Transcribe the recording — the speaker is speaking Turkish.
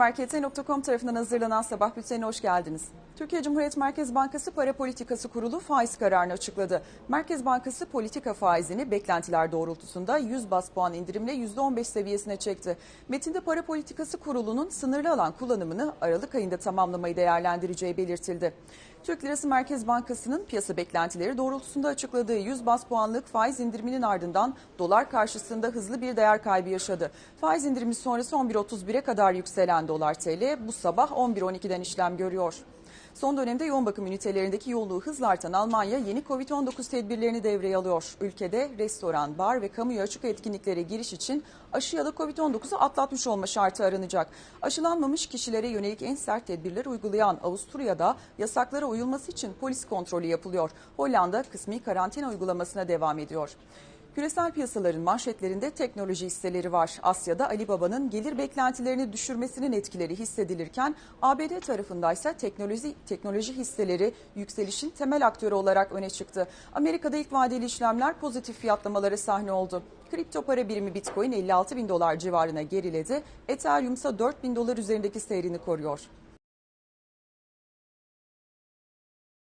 Markete.com tarafından hazırlanan sabah bültenine hoş geldiniz. Türkiye Cumhuriyet Merkez Bankası Para Politikası Kurulu faiz kararını açıkladı. Merkez Bankası politika faizini beklentiler doğrultusunda 100 bas puan indirimle %15 seviyesine çekti. Metinde Para Politikası Kurulu'nun sınırlı alan kullanımını Aralık ayında tamamlamayı değerlendireceği belirtildi. Türk Lirası Merkez Bankası'nın piyasa beklentileri doğrultusunda açıkladığı 100 bas puanlık faiz indiriminin ardından dolar karşısında hızlı bir değer kaybı yaşadı. Faiz indirimi sonrası 11.31'e kadar yükselen dolar TL bu sabah 11.12'den işlem görüyor. Son dönemde yoğun bakım ünitelerindeki yoğunluğu hızla artan Almanya yeni Covid-19 tedbirlerini devreye alıyor. Ülkede restoran, bar ve kamuya açık etkinliklere giriş için aşı ya da Covid-19'u atlatmış olma şartı aranacak. Aşılanmamış kişilere yönelik en sert tedbirler uygulayan Avusturya'da yasaklara uyulması için polis kontrolü yapılıyor. Hollanda kısmi karantina uygulamasına devam ediyor. Küresel piyasaların manşetlerinde teknoloji hisseleri var. Asya'da Alibaba'nın gelir beklentilerini düşürmesinin etkileri hissedilirken ABD tarafındaysa teknoloji teknoloji hisseleri yükselişin temel aktörü olarak öne çıktı. Amerika'da ilk vadeli işlemler pozitif fiyatlamalara sahne oldu. Kripto para birimi Bitcoin 56 bin dolar civarına geriledi. Ethereum ise 4 bin dolar üzerindeki seyrini koruyor.